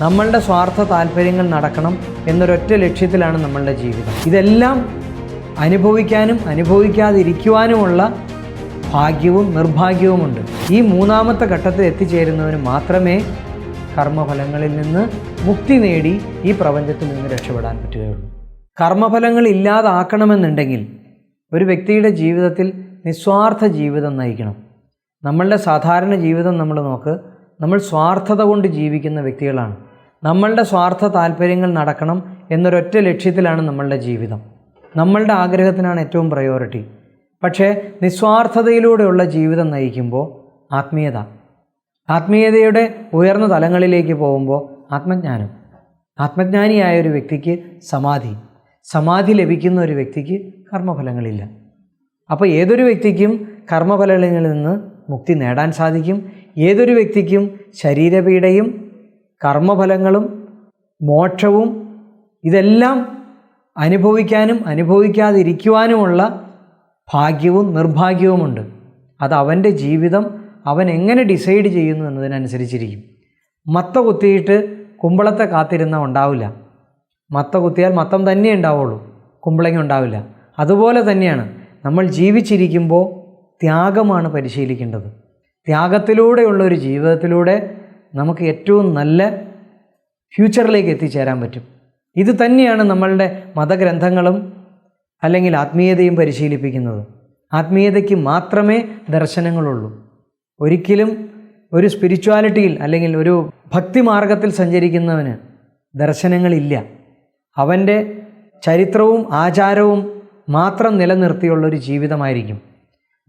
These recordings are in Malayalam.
നമ്മളുടെ സ്വാർത്ഥ താല്പര്യങ്ങൾ നടക്കണം എന്നൊരൊറ്റ ലക്ഷ്യത്തിലാണ് നമ്മളുടെ ജീവിതം. ഇതെല്ലാം അനുഭവിക്കാനും അനുഭവിക്കാതിരിക്കുവാനുമുള്ള ഭാഗ്യവും നിർഭാഗ്യവുമുണ്ട്. ഈ മൂന്നാമത്തെ ഘട്ടത്തിൽ എത്തിച്ചേരുന്നവന് മാത്രമേ കർമ്മഫലങ്ങളിൽ നിന്ന് മുക്തി നേടി ഈ പ്രപഞ്ചത്തിൽ നിന്ന് രക്ഷപ്പെടാൻ പറ്റുകയുള്ളൂ. കർമ്മഫലങ്ങൾ ഇല്ലാതാക്കണമെന്നുണ്ടെങ്കിൽ ഒരു വ്യക്തിയുടെ ജീവിതത്തിൽ നിസ്വാർത്ഥ ജീവിതം നയിക്കണം. നമ്മളുടെ സാധാരണ ജീവിതം നമ്മൾ നോക്ക് നമ്മൾ സ്വാർത്ഥത കൊണ്ട് ജീവിക്കുന്ന വ്യക്തികളാണ്. നമ്മളുടെ സ്വാർത്ഥ താല്പര്യങ്ങൾ നടക്കണം എന്നൊരൊറ്റ ലക്ഷ്യത്തിലാണ് നമ്മളുടെ ജീവിതം. നമ്മളുടെ ആഗ്രഹത്തിനാണ് ഏറ്റവും പ്രയോറിറ്റി പക്ഷേ നിസ്വാർത്ഥതയിലൂടെയുള്ള ജീവിതം നയിക്കുമ്പോൾ ആത്മീയത. ആത്മീയതയുടെ ഉയർന്ന തലങ്ങളിലേക്ക് പോകുമ്പോൾ ആത്മജ്ഞാനം. ആത്മജ്ഞാനിയായ ഒരു വ്യക്തിക്ക് സമാധി. സമാധി ലഭിക്കുന്ന ഒരു വ്യക്തിക്ക് കർമ്മഫലങ്ങളില്ല. അപ്പോൾ ഏതൊരു വ്യക്തിക്കും കർമ്മഫലങ്ങളിൽ നിന്ന് മുക്തി നേടാൻ സാധിക്കും. ഏതൊരു വ്യക്തിക്കും ശരീരപീഡയും കർമ്മഫലങ്ങളും മോക്ഷവും ഇതെല്ലാം അനുഭവിക്കാനും അനുഭവിക്കാതിരിക്കുവാനുമുള്ള ഭാഗ്യവും നിർഭാഗ്യവുമുണ്ട്. അത് അവന്റെ ജീവിതം അവൻ എങ്ങനെ ഡിസൈഡ് ചെയ്യുന്നു എന്നതിനനുസരിച്ചിരിക്കും. മത്ത കുത്തിയിട്ട് കുമ്പളത്തെ കാത്തിരുന്ന ഉണ്ടാവില്ല. മത്ത കുത്തിയാൽ മത്തം തന്നെ ഉണ്ടാവുള്ളൂ. കുമ്പളങ്ങി ഉണ്ടാവില്ല. അതുപോലെ തന്നെയാണ് നമ്മൾ ജീവിച്ചിരിക്കുമ്പോൾ ത്യാഗമാണ് പരിശീലിക്കേണ്ടത്. ത്യാഗത്തിലൂടെയുള്ള ഒരു ജീവിതത്തിലൂടെ നമുക്ക് ഏറ്റവും നല്ല ഫ്യൂച്ചറിലേക്ക് എത്തിച്ചേരാൻ പറ്റും. ഇത് തന്നെയാണ് നമ്മളുടെ മതഗ്രന്ഥങ്ങളും അല്ലെങ്കിൽ ആത്മീയതയും പരിശീലിപ്പിക്കുന്നത്. ആത്മീയതയ്ക്ക് മാത്രമേ ദർശനങ്ങളുള്ളൂ. ഒരിക്കലും ഒരു സ്പിരിച്വാലിറ്റിയിൽ അല്ലെങ്കിൽ ഒരു ഭക്തിമാർഗത്തിൽ സഞ്ചരിക്കുന്നവന് ദർശനങ്ങളില്ല. അവന്റെ ചരിത്രവും ആചാരവും മാത്രം നിലനിർത്തിയുള്ളൊരു ജീവിതമായിരിക്കും.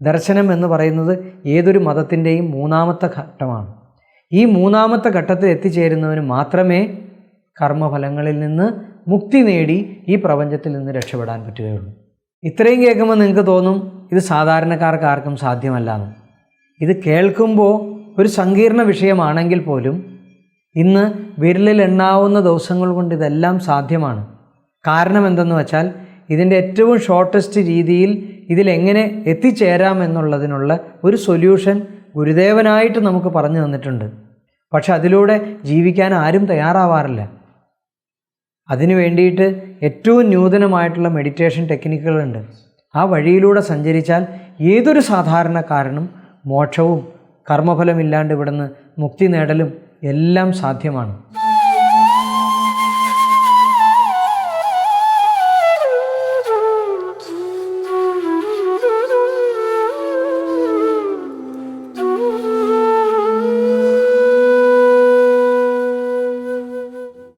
ദർശനം എന്ന് പറയുന്നത് ഏതൊരു മതത്തിന്റെയും മൂന്നാമത്തെ ഘട്ടമാണ്. ഈ മൂന്നാമത്തെ ഘട്ടത്തിൽ എത്തിച്ചേരുന്നവന് മാത്രമേ കർമ്മഫലങ്ങളിൽ നിന്ന് മുക്തി നേടി ഈ പ്രപഞ്ചത്തിൽ നിന്ന് രക്ഷപ്പെടാൻ പറ്റുകയുള്ളൂ. ഇത്രയും കേൾക്കുമ്പോൾ നിങ്ങൾക്ക് തോന്നും ഇത് സാധാരണക്കാർക്ക് ആർക്കും സാധ്യമല്ലാന്ന്. ഇത് കേൾക്കുമ്പോൾ ഒരു സങ്കീർണ വിഷയമാണെങ്കിൽ പോലും ഇന്ന് വിരലിൽ എണ്ണാവുന്ന ദിവസങ്ങൾ കൊണ്ട് ഇതെല്ലാം സാധ്യമാണ്. കാരണം എന്തെന്ന് വെച്ചാൽ ഇതിന്റെ ഏറ്റവും ഷോർട്ടസ്റ്റ് രീതിയിൽ ഇതിലെങ്ങനെ എത്തിച്ചേരാം എന്നുള്ളതിനുള്ള ഒരു സൊല്യൂഷൻ ഗുരുദേവനായിട്ട് നമുക്ക് പറഞ്ഞു തന്നിട്ടുണ്ട്. പക്ഷെ അതിലൂടെ ജീവിക്കാൻ ആരും തയ്യാറാവാറില്ല. അതിനു വേണ്ടിയിട്ട് ഏറ്റവും നൂതനമായിട്ടുള്ള മെഡിറ്റേഷൻ ടെക്നിക്കുകളുണ്ട് ആ വഴിയിലൂടെ സഞ്ചരിച്ചാൽ ഏതൊരു സാധാരണക്കാരനും മോക്ഷവും കർമ്മഫലമില്ലാണ്ട് ഇവിടുന്ന് മുക്തി നേടലും എല്ലാം സാധ്യമാണ്.